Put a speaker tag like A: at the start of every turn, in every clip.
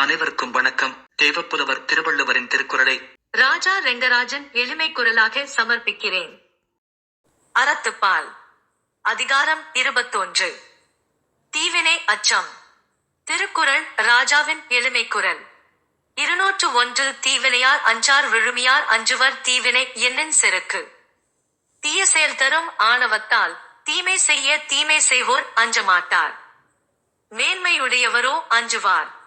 A: அனைவருக்கும் வணக்கம். தேவப்புலவர் திருவள்ளுவரின் திருக்குறளை
B: ராஜா ரெங்கராஜன் எளிமை குரலாக சமர்ப்பிக்கிறேன். அறத்துப்பால். அதிகாரம் இருபத்தொன்று. தீவினை அச்சம். திருக்குறள் ராஜாவின் எளிமை குரல். இருநூற்று ஒன்று தீவினையார் அஞ்சார் விழுமியார் அஞ்சுவர் தீவினை என்னின் செருக்கு. தீய செயல் தரும் ஆணவத்தால் தீமை செய்ய தீமை செய்வோர் அஞ்சமாட்டார் மேன்மையுடையவரோ அஞ்சுவார்.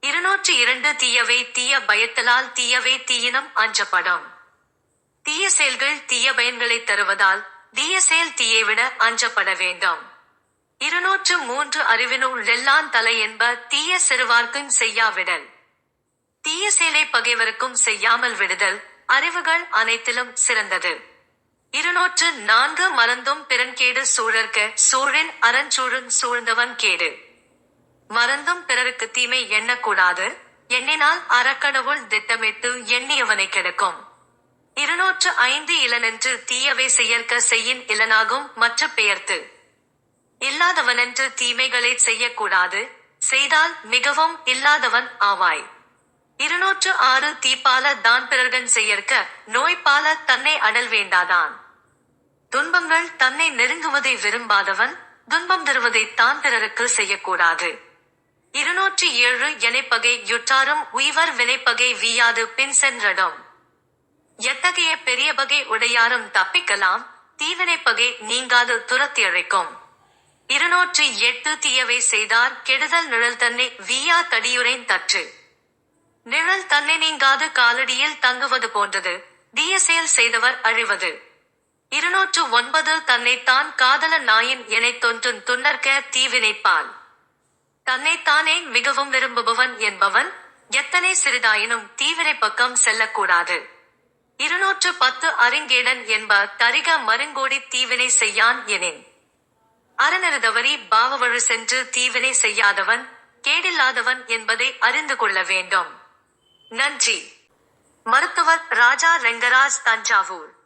B: இருநூற்று இரண்டு தீயவை தீய பயத்தலால் தீயவை தீயினம் அஞ்சப்படும். தீய செயல்கள் தீய பயன்களை தருவதால் தீய செயல் தீயை விட அஞ்சப்பட வேண்டும். இருநூற்று மூன்று அறிவினுள் எல்லாம் தலை என்ப தீய சிறுவார்க்கும் செய்யாவிடல். தீய செயலை பகைவருக்கும் செய்யாமல் விடுதல் அறிவுகள் அனைத்திலும் சிறந்தது. இருநூற்று நான்கு மறந்தும் பிறன்கேடு சூழற்க சூழின் அறஞ்சூழும் சூழ்ந்தவன் கேடு. மறந்தும் பிறருக்கு தீமை எண்ணக்கூடாது. எண்ணினால் அறக்கடவுள் திட்டமிட்டு எண்ணியவனை கெடுக்கும். இருநூற்று ஐந்து இளனென்று தீயவை செய்யற்க செய்யின் இளனாகும் மற்ற பெயர்த்து. இல்லாதவனென்று தீமைகளை செய்யக்கூடாது. செய்தால் மிகவும் இல்லாதவன் ஆவாய். இருநூற்று ஆறு தீப்பால தான் பிறர்கள் செய்யற்க நோய்பால தன்னை அடல் வேண்டாதான். துன்பங்கள் தன்னை நெருங்குவதை விரும்பாதவன் துன்பம் தருவதை தான் பிறருக்கு செய்யக்கூடாது. இருநூற்றி ஏழு எனைப்பகை யுற்றாரும் உய்வர் வினைப்பகை வீயாது பின் சென்றடும். எத்தகைய பெரிய பகை உடையாரும் தப்பிக்கலாம் தீவினைப்பகை நீங்காது துரத்தி அழைக்கும். இருநூற்றி எட்டு தீயவை செய்தார் கெடுதல் நிழல் தன்னை வீயா தடியுரைன் தற்று. நிழல் தன்னை நீங்காது காலடியில் தங்குவது போன்றது தீய செயல் செய்தவர் அழிவது. இருநூற்று ஒன்பது தன்னைத்தான் காதல நாயின் எனைத் தொன்றும் துன்னர்க்க தீவினைப்பான். தன்னைத்தானே மிகவும் விரும்புபவன் என்பவன் எத்தனை சிறிதாயினும் தீவிரை பக்கம் செல்லக்கூடாது. இருநூற்று பத்து அருங்கேடன் என்ப தரிக மருங்கோடி தீவினை செய்யான் எனின். அறநெருதவரி பாவவழு சென்று தீவினை செய்யாதவன் கேடில்லாதவன் என்பதை அறிந்து கொள்ள வேண்டும். நன்றி. மருத்துவர் ராஜா ரெங்கராஜ் தஞ்சாவூர்.